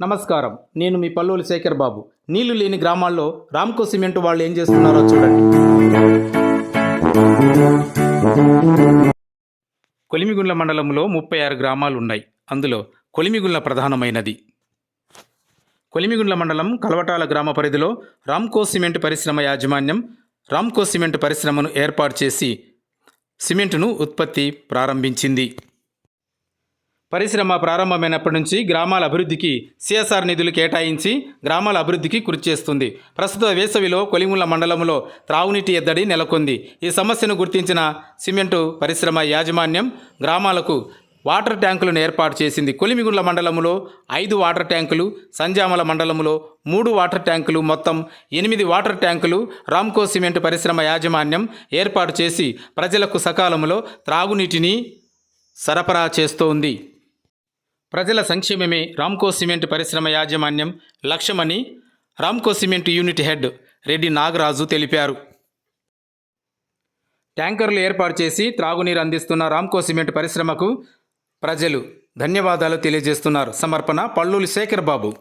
నమస్కారం. నేను మీ పల్లూరి శేఖర్ బాబు. నీళ్ళు లేని గ్రామాల్లో రామ్కో సిమెంట్ వాళ్ళు ఏం చేస్తున్నారో చూడండి. కొలిమిగుండ్ల మండలంలో ముప్పై ఆరు గ్రామాలు ఉన్నాయి అందులో కొలిమిగుండ్ల ప్రధానమైనది. కొలిమిగుండ్ల మండలం కలవటాల గ్రామ పరిధిలో రామ్కో సిమెంట్ పరిశ్రమ యాజమాన్యం రామ్కో సిమెంట్ పరిశ్రమను ఏర్పాటు చేసి సిమెంటును ఉత్పత్తి ప్రారంభించింది. పరిశ్రమ ప్రారంభమైనప్పటి నుంచి గ్రామాల అభివృద్ధికి సిఎస్ఆర్ నిధులు కేటాయించి గ్రామాల అభివృద్ధికి కృషి చేస్తుంది. ప్రస్తుత వేసవిలో కొలిముల మండలంలో త్రాగునీటి ఎద్దడి నెలకొంది. ఈ సమస్యను గుర్తించిన సిమెంటు పరిశ్రమ యాజమాన్యం గ్రామాలకు వాటర్ ట్యాంకులను ఏర్పాటు చేసింది. కొలిమిగుండ్ల మండలంలో ఐదు వాటర్ ట్యాంకులు సంజామల మండలంలో మూడు వాటర్ ట్యాంకులు మొత్తం ఎనిమిది వాటర్ ట్యాంకులు రామ్కో సిమెంట్ పరిశ్రమ యాజమాన్యం ఏర్పాటు చేసి ప్రజలకు సకాలంలో త్రాగునీటిని సరఫరా చేస్తోంది. ప్రజల సంక్షేమమే రామ్కో సిమెంట్ పరిశ్రమ యాజమాన్యం లక్ష్యమని Ramco cement unit head Reddy Nagaraju తెలిపారు. ట్యాంకర్లు ఏర్పాటు చేసి త్రాగునీరు అందిస్తున్న రామ్కో సిమెంట్ పరిశ్రమకు ప్రజలు ధన్యవాదాలు తెలియజేస్తున్నారు. సమర్పణ పల్లూరి శేఖర్ బాబు.